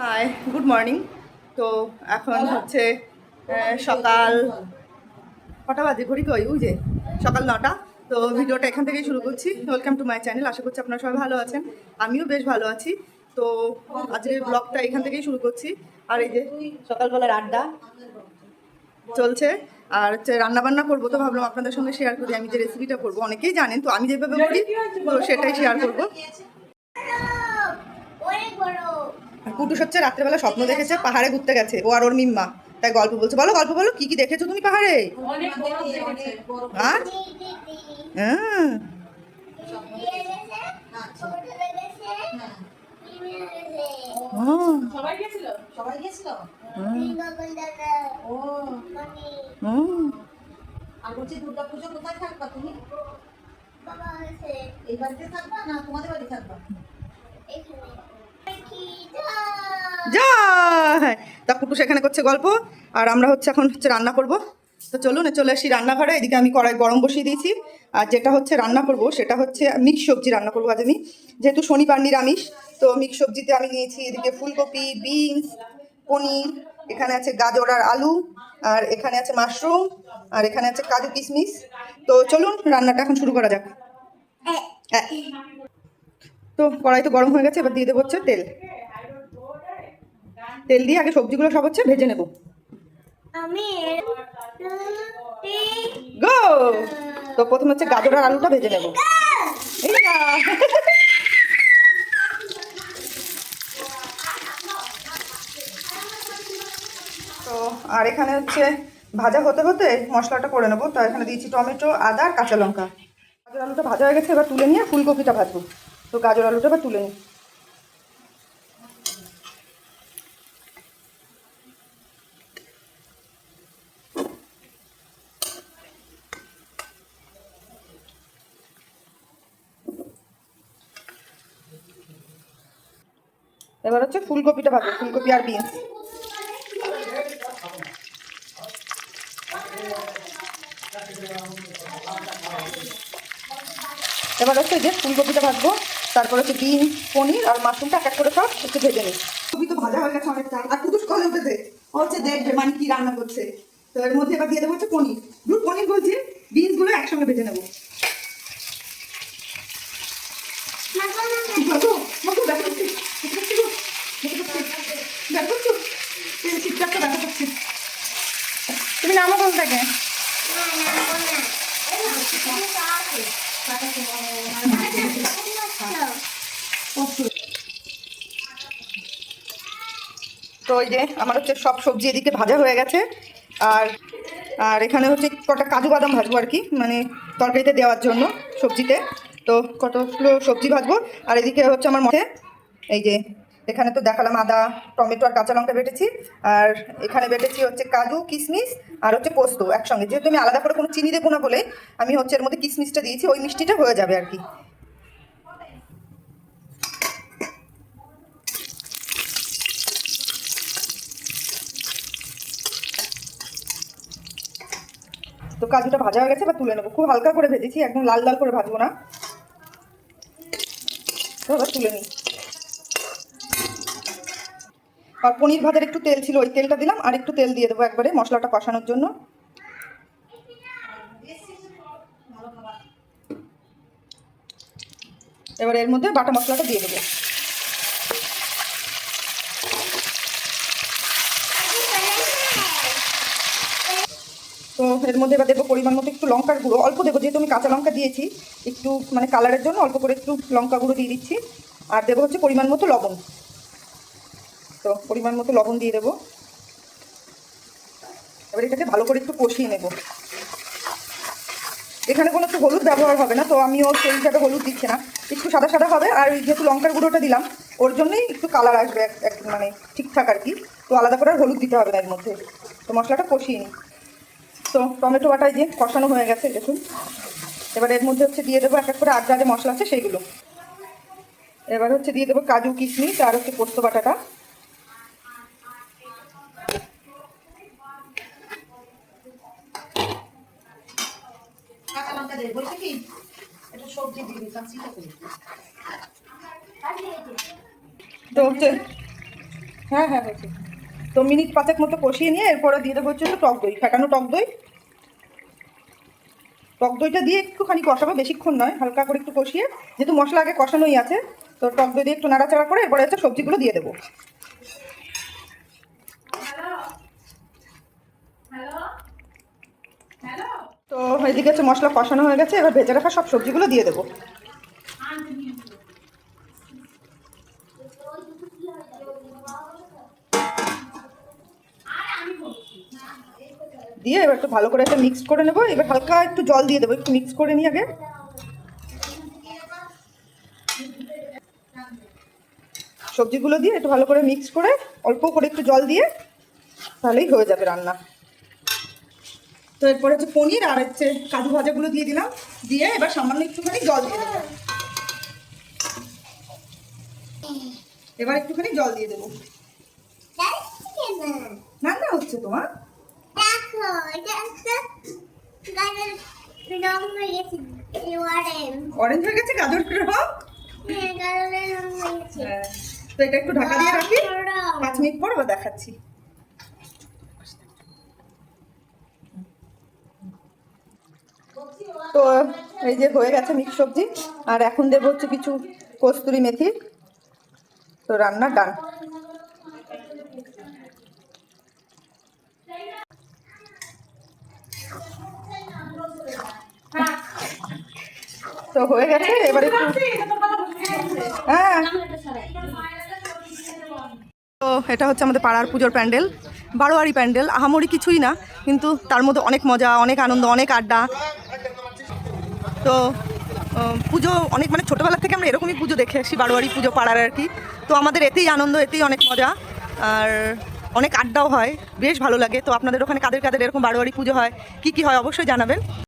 Hi good morning তো এখন হচ্ছে সকাল কটা বাজে? ঘড়ি কই? ওই যে সকাল নটা। তো ভিডিওটা এখান থেকেই শুরু করছি। ওয়েলকাম টু মাই চ্যানেল আশা করছি আপনারা সবাই ভালো আছেন। আমিও বেশ ভালো আছি। তো আজকে ব্লগটা এখান থেকেই শুরু করছি। আর এই যে সকালবেলার আড্ডা চলছে। আর হচ্ছে রান্না বান্না করব তো ভাবলাম আপনাদের সঙ্গে শেয়ার করি। আমি যে রেসিপিটা করব অনেকেই জানেন তো আমি যেভাবে করি তো সেটাই শেয়ার করব। কুটুস হচ্ছে রাত্রেবেলা স্বপ্ন দেখেছে পাহাড়ে ঘুরতে গেছে। ও আর ওর মিম্মা। তাই গল্প বলছে। বলো গল্প বলো কি কি দেখেছ তুমি পাহাড়ে। আর কোথায় তুমি? এই বাড়িতে থাকবা না তোমাদের বাড়ি থাকবা? জয়! তা কুটুস এখানে করছে গল্প আর আমরা হচ্ছে এখন হচ্ছে রান্না করব। তো চলুন চলে আসি রান্নাঘরে। এদিকে আমি কড়াই গরম বসিয়ে দিয়েছি। আর যেটা হচ্ছে রান্না করব সেটা হচ্ছে মিক্স সবজি রান্না করব আজ আমি। যেহেতু শনিবার নিরামিষ তো মিক্স সবজিতে আমি নিয়েছি এদিকে ফুলকপি বিনস পনির এখানে আছে গাজর আর আলু আর এখানে আছে মাশরুম আর এখানে আছে কাজু কিশমিশ। তো চলুন রান্নাটা এখন শুরু করা যাক। হ্যাঁ। তো কড়াই তো গরম হয়ে গেছে এবার দিয়ে দেবো হচ্ছে তেল। তেল দিয়ে আগে সবজিগুলো সব হচ্ছে ভেজে নেব। আমি গো তো প্রথমে হচ্ছে গাজর আর আলুটা ভেজে নেব। এই না। তো আর এখানে হচ্ছে ভাজা হতে হতে মশলাটা করে নেব। তো এখানে দিয়েছি টমেটো আদা আর কাঁচা লঙ্কা। গাজর আলুটা ভাজা হয়ে গেছে এবার তুলে নিয়ে ফুলকপিটা ভাজবো। তো গাজর আলুটা এবার তুলে নিই। এবার হচ্ছে ফুলকপিটা ভাজবো ফুলকপি আর বিনস। এবার হচ্ছে যে ফুলকপিটা ভাজবো তারপর হচ্ছে বিন পনির আর মাশরুমটা এক এক করে সব একটু ভেজে নিই। কপি তো ভাজা হয়ে গেছে অনেকটা আর কুটুস কলে উঠেছে ও হচ্ছে দেখবে মানে কি রান্না করছে। তো এর মধ্যে এবার দিয়ে দেবো হচ্ছে পনির। দুধ পনির বলছি বিনসগুলো একসঙ্গে ভেজে নেব মাগো, মাগো, ব্যথা করছে। ব্যথা করছে গো। ব্যথা করছে। ব্যথা করছে? এই চিৎকারটা ব্যথা করছে। তুমি নামো কোন থেকে তো ওই যে আমার হচ্ছে সব সবজি এদিকে ভাজা হয়ে গেছে। আর আর এখানে হচ্ছে কটা কাজু বাদাম ভাজবো আর কি মানে তরকারিতে দেওয়ার জন্য সবজিতে। তো কতগুলো সবজি ভাজবো, আর এদিকে হচ্ছে আমার মধ্যে এই যে এখানে তো দেখালাম আদা, টমেটো আর কাঁচা লঙ্কা বেটেছি। আর এখানে বেটেছি হচ্ছে কাজু কিশমিশ আর হচ্ছে পোস্ত একসঙ্গে। যেহেতু আমি আলাদা করে কোনো চিনি দেবো না বলে আমি হচ্ছে এর মধ্যে কিশমিশটা দিয়েছি, ওই মিষ্টিটা হয়ে যাবে আর কি। তো কাজুটা ভাজা হয়ে গেছে, এবার তুলে নেব। খুব হালকা করে ভেজেছি, একদম লাল লাল করে ভাজবো না। এবার তুলে নিই। আর পনির ভাতের একটু তেল ছিল, ওই তেলটা দিলাম, আর একটু তেল দিয়ে দেবো একবারে মশলাটা কষানোর জন্য। এবার এর মধ্যে বাটা মশলাটা দিয়ে দেবো। তো এর মধ্যে এবার দেবো পরিমাণ মতো একটু লঙ্কার গুঁড়ো। অল্প দেবো, যেহেতু আমি কাঁচা লঙ্কা দিয়েছি, একটু মানে কালারের জন্য অল্প করে একটু লঙ্কা গুঁড়ো দিয়ে দিচ্ছি। আর দেবো হচ্ছে পরিমাণ মতো লবণ। তো পরিমাণ মতো লবণ দিয়ে দেবো। এবার এটাকে ভালো করে একটু কষিয়ে নেব। এখানে কোনো একটু হলুদ ব্যবহার হবে না, তো আমিও সেই হিসাবে হলুদ দিচ্ছি না। একটু সাদা সাদা হবে, আর যেহেতু লঙ্কার গুঁড়োটা দিলাম, ওর জন্যই একটু কালার আসবে এক- মানে ঠিকঠাক আর কি। তো আলাদা করে আর হলুদ দিতে হবে না এর মধ্যে। তো মশলাটা কষিয়ে নিই। তো টমেটো বাটায় যে কষানো হয়ে গেছে, দেখুন। এবার এর মধ্যে হচ্ছে দিয়ে দেবো এক এক করে আট যা যে মশলা আছে সেইগুলো এবার হচ্ছে দিয়ে দেবো কাজু কিশমিশ আর হচ্ছে পোস্ত বাটাটা। কাঁচা দেবে বলছে কি একটু সবজি দিবি কাঁচিটা করে। তো হচ্ছে হ্যাঁ হ্যাঁ হয়েছে তো মিনিট পাঁচেক মতো কষিয়ে নিয়ে এরপরে দিয়ে দেবো হচ্ছে টক দই ফেটানো টক দই। টক দইটা দিয়ে একটুখানি কষাবো বেশিক্ষণ নয় হালকা করে একটু কষিয়ে। যেহেতু মশলা আগে কষানোই আছে তো টক দই দিয়ে একটু নাড়াচাড়া করে এরপরে হচ্ছে সবজিগুলো দিয়ে দেবো। হ্যালো? এদিকে হচ্ছে মশলা কষানো হয়ে গেছে, এবার ভেজে রাখা সব সবজিগুলো দিয়ে দেবো। দিয়ে এবার একটু ভালো করে একটা মিক্স করে নেব। এবার হালকা একটু জল দিয়ে দেবো, একটু মিক্স করে নিই আগে। সবজিগুলো দিয়ে একটু ভালো করে মিক্স করে, অল্প করে একটু জল দিয়ে, তাহলেই হয়ে যাবে রান্না। তো এরপরে হচ্ছে পনির আর হচ্ছে কাজু ভাজাগুলো দিয়ে দিলাম। দিয়ে এবার সামান্য একটুখানি জল দিয়ে দেবো। এবার একটুখানি জল দিয়ে দেবো। রান্না হচ্ছে তোমার? অরেঞ্জ হয়ে গেছে গাজরের রং? হ্যাঁ হয়ে তো এটা একটু ঢাকা দিয়ে রাখি। পাঁচ মিনিট পর আবার দেখাচ্ছি। তো এই যে হয়ে গেছে মিক্স সবজি, আর এখন দেবো হচ্ছে কিছু কস্তুরি মেথি। তো রান্না ডান। তো হয়ে গেছে, এবার হ্যাঁ। তো এটা হচ্ছে আমাদের পাড়ার পুজোর প্যান্ডেল, বারোয়ারি প্যান্ডেল। আহামরি কিছুই না, কিন্তু তার মধ্যে অনেক মজা, অনেক আনন্দ, অনেক আড্ডা। তো পুজো অনেক মানে ছোটোবেলা থেকে আমরা এরকমই পুজো দেখে আসি, বারোয়ারি পুজো পাড়ার আর কি। তো আমাদের এতেই আনন্দ, এতেই অনেক মজা। আর অনেক আড্ডাও হয়, বেশ ভালো লাগে। তো আপনাদের ওখানে কাদের কাদের এরকম বারোয়ারি পুজো হয়, কি কি হয় অবশ্যই জানাবেন।